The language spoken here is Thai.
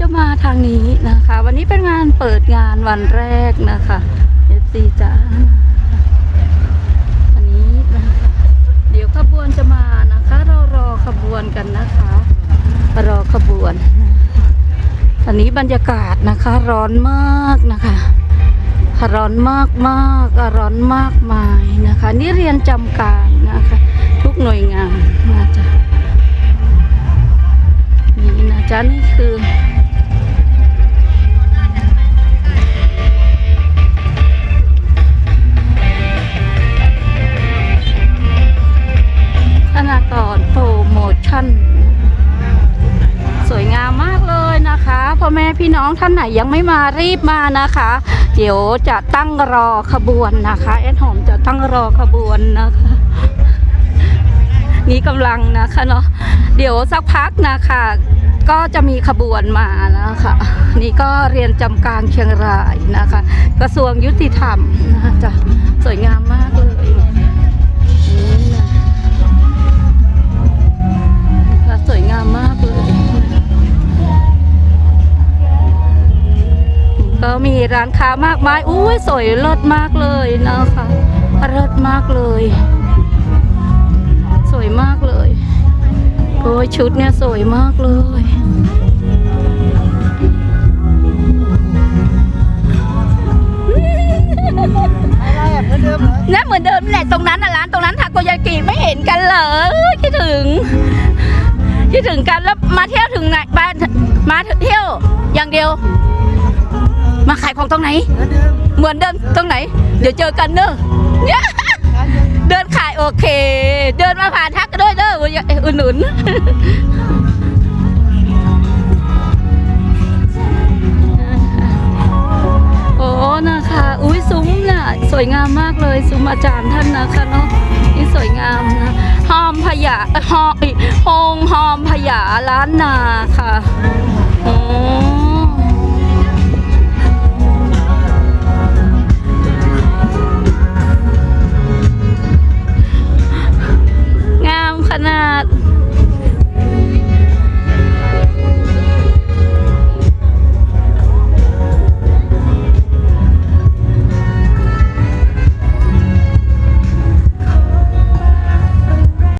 จะมาทางนี้นะคะ วันนี้เป็นงานเปิดงานวันแรกนะคะเอฟซีจ้าอันนี้นะคะเดี๋ยวขบวนจะมานะคะ เรารอขบวนกันนะคะ รอขบวนอันนี้บรรยากาศนะคะ ร้อนมากนะคะร้อนมากมากร้อนมากมายนะคะ นี่เรียนจำการนะคะ ทุกหน่วยงานนะจ๊ะนี่นะจ๊ะนี่คือากรโปรโมชั่น สวยงามมากเลยนะคะพ่อแม่พี่น้องท่านไหนยังไม่มารีบมานะคะ เดี๋ยวจะตั้งรอขบวนนะคะแอนหอมจะตั้งรอขบวนนะคะนี่กำลังนะคะเนาะเดี๋ยวสักพักนะคะ ก็จะมีขบวนมานะคะ นี่ก็เรียนจำกลางเชียงรายนะคะ กระทรวงยุติธรรมนะคะจะสวยงาม ก็มีร้านค้ามากมายอุ้ยสวยเลิศมากเลยนะคะเลิศมากเลย สวยมากเลยโอ้ยชุดเนี่ยสวยมากเลยอะไรอ่เหมือนเดิมเหรอแหมือนเดิมแหละตรงนั้นนะร้านตรงนั้นทาโกยากิไม่เห็นกันเหรอคิดถึงคิดถึงกันแล้วมาเที่ยวถึงไหนมามาเที่ยวอย่างเดียว มาขายของตรงไหน เหมือนเดิมตรงไหน เดี๋ยวเจอกันเนอะเดินขายโอเค เดินมาผ่านทักด้วยเด้ออุ่นหนุนโอ้นะคะ อุ้ยซุ้มน่ะสวยงามมากเลยซุ้มอาจารย์ท่านนะคะเนาะนี่สวยงามนะหอมพยาหอมฮองหอมพยาล้านนาค่ะ